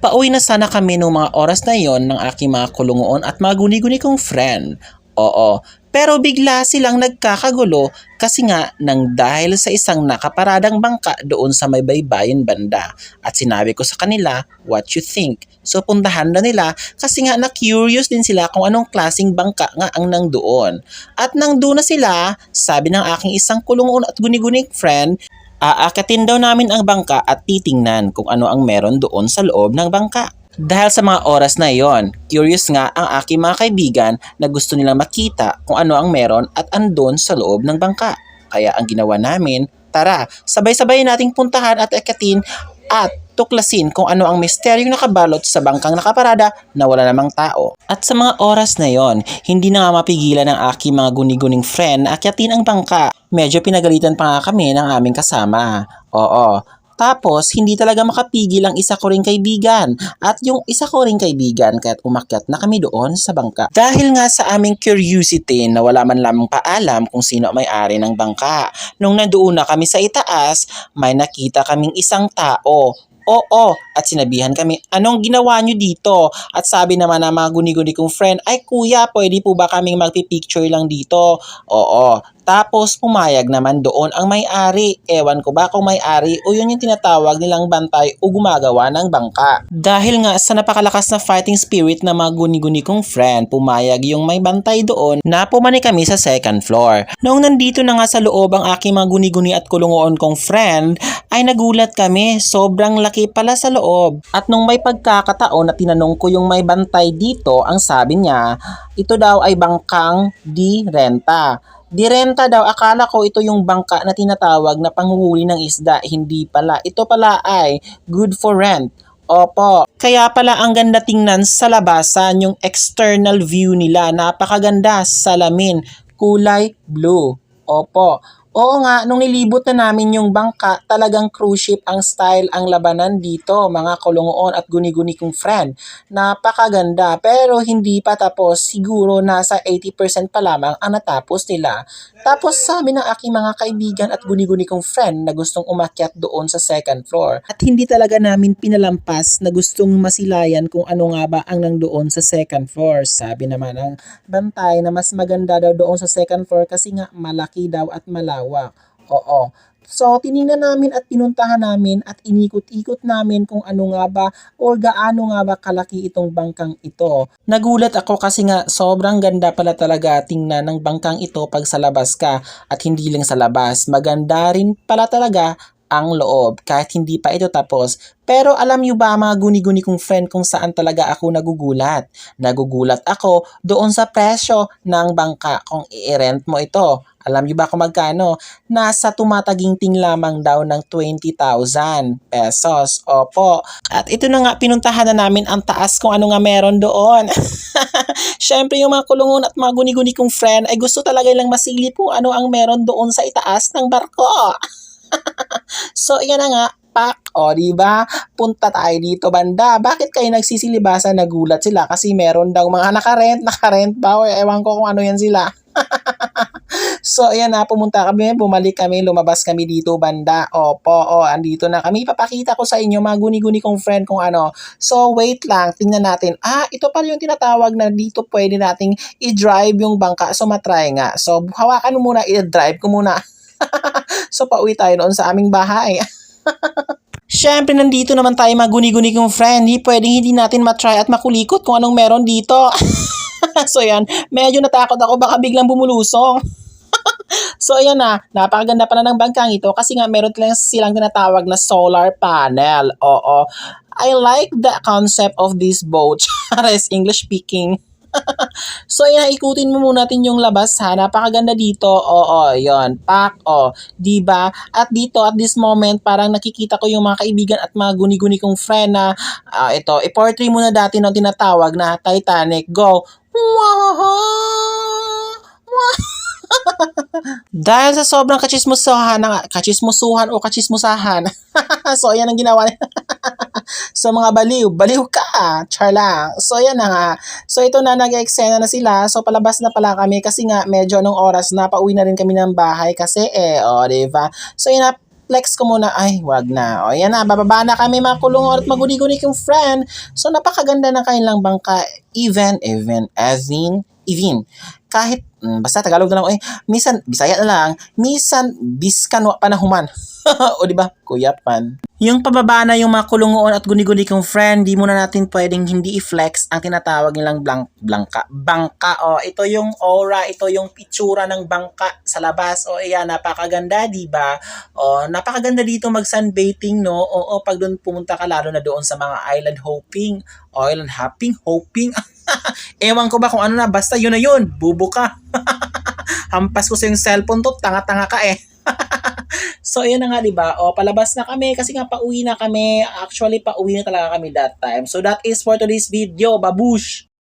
Pauwi na sana kami noong mga oras na yon ng aking mga kulungoon at mga guni-guni kong friend. Oo, pero bigla silang nagkakagulo kasi nga nang dahil sa isang nakaparadang bangka doon sa may baybayin banda. At sinabi ko sa kanila, what you think? So puntahan na nila kasi nga na-curious din sila kung anong klasing bangka nga ang nang doon. At nang doon na sila, sabi ng aking isang kulungoon at guni-guning friend, Aakatin daw namin ang bangka at titingnan kung ano ang meron doon sa loob ng bangka. Dahil sa mga oras na iyon, curious nga ang aking mga kaibigan na gusto nilang makita kung ano ang meron at andon sa loob ng bangka. Kaya ang ginawa namin, tara, sabay-sabay nating puntahan at akatin at tuklasin kung ano ang misteryong nakabalot sa bangkang nakaparada na wala namang tao. At sa mga oras na yon, hindi na nga mapigilan ng aking mga guni-guning friend na akyatin ang bangka. Medyo pinagalitan pa nga kami ng aming kasama. Oo, tapos, hindi talaga makapigil ang isa ko ring kaibigan at yung isa ko ring kaibigan kaya't umakyat na kami doon sa bangka. Dahil nga sa aming curiosity na wala man lamang paalam kung sino may-ari ng bangka. Nung nandoon na kami sa itaas, may nakita kaming isang tao Oo, at sinabihan kami, anong ginawa nyo dito? At sabi naman ng mga guni-guni kong friend, ay kuya, pwede po ba kaming magpipicture lang dito? Oo, tapos pumayag naman doon ang may-ari. Ewan ko ba kung may-ari o yun yung tinatawag nilang bantay o gumagawa ng bangka. Dahil nga sa napakalakas na fighting spirit na mga guni-guni kong friend, pumayag yung may bantay doon na pumani kami sa second floor. Noong nandito na nga sa loob ang aking mga guni-guni at kulungoon kong friend, ay nagulat kami. Sobrang laki pala sa loob. At nung may pagkakataon na tinanong ko yung may bantay dito, ang sabi niya, ito daw ay bangkang di renta. Direnta daw, akala ko ito yung bangka na tinatawag na panghuhuli ng isda. Hindi pala. Ito pala ay good for rent. Opo. Kaya pala ang ganda tingnan sa labasan, yung external view nila. Napakaganda, salamin, kulay blue. Opo. Oo nga, nung nilibot na namin yung bangka, talagang cruise ship ang style ang labanan dito, mga kulungoon at guni-guni kong friend. Napakaganda, pero hindi pa tapos. Siguro nasa 80% pa lamang ang natapos nila. Tapos sabi ng aking mga kaibigan at guni-guni kong friend na gustong umakyat doon sa second floor. At hindi talaga namin pinalampas na gustong masilayan kung ano nga ba ang nandoon sa second floor. Sabi naman ng bantay na mas maganda daw doon sa second floor kasi nga malaki daw at malawak. Oo. So, tiningnan namin at pinuntahan namin at inikot-ikot namin kung ano nga ba or gaano nga ba kalaki itong bangkang ito. Nagulat ako kasi nga sobrang ganda pala talaga tingnan ng bangkang ito pag sa labas ka at hindi lang sa labas. Maganda rin pala talaga ang loob kahit hindi pa ito tapos. Pero alam niyo ba mga guni-guni kong friend kung saan talaga ako nagugulat? Nagugulat ako doon sa presyo ng bangka kung i-rent mo ito. Alam niyo ba kung magkano? Nasa tumataginting lamang daw ng 20,000 pesos. Opo. At ito na nga, pinuntahan na namin ang taas kung ano nga meron doon. Siyempre yung mga kulungon at mga guni-guni kong friend ay gusto talaga lang masilip kung ano ang meron doon sa itaas ng barko. so, yan na nga, pak, o, di ba? Punta tayo dito, banda. Bakit kayo nagsisilibasan, nagulat sila? Kasi meron daw mga nakarent, nakarent ba? O, ewan ko kung ano yan sila. so, ayan na, pumunta kami, bumalik kami, lumabas kami dito, banda. Opo, o, andito na kami. Papakita ko sa inyo, mga guni-guni kong friend kung ano. So, wait lang, tingnan natin. Ah, ito pala yung tinatawag na dito pwede nating i-drive yung bangka. So, matry nga. So, hawakan mo muna, i-drive ko muna. so, pauwi tayo noon sa aming bahay. Siyempre, nandito naman tayo maguni-guni kong friend. Hindi pwedeng hindi natin matry at makulikot kung anong meron dito. so, yan. Medyo natakot ako. Baka biglang bumulusong. so, ayan na. Napakaganda pala ng bangkang ito kasi nga meron lang silang tinatawag na solar panel. Oo. I like the concept of this boat. Charis, English speaking. so, yan, ikutin mo muna natin yung labas ha. Napakaganda dito. Oo, yon Pak, o. Diba? At dito, at this moment, parang nakikita ko yung mga kaibigan at mga guni-guni kong friend na, ah, ito, i-portray muna dati ng tinatawag na Titanic. Go! Dahil sa sobrang kachismusahan, ng, kachismusuhan o kachismusahan. so, yan ang ginawa niya. So, mga baliw, baliw ka, char lang. So, yan na nga. So, ito na, nag-eksena na sila. So, palabas na pala kami kasi nga, medyo anong oras na, pauwi na rin kami ng bahay kasi eh, o, oh, diba? So, yan na, i-flex ko muna. Ay, wag na. O, yan na. Bababa na kami mga kulungan at maguni-guni kong friend. So, napakaganda ng kanilang bangka. Even, even, even, even. Kahit, mm, basta Tagalog na lang. Eh, misan, Bisaya na lang. Misan, biskan wa panahuman. o, di ba? Kuya pan. Yung pababa na yung mga kulungoon at guni-guni kong friend, di muna natin pwedeng hindi i-flex ang tinatawag nilang blank, blanka. Bangka, o. ito yung aura, ito yung pitsura ng bangka sa labas. O, ayan, napakaganda, di ba? O, napakaganda dito mag-sunbathing, no? Oo, pag doon pumunta ka, lalo na doon sa mga island hopping. Island hopping, hoping. Ewan ko ba kung ano na, basta yun na yun, bubo ka. Hampas ko sa yung cellphone to, tanga-tanga ka eh. So, ayan na nga, di ba? O, palabas na kami kasi nga pauwi na kami. Actually, pauwi na talaga kami that time. So, that is for today's video. Babush!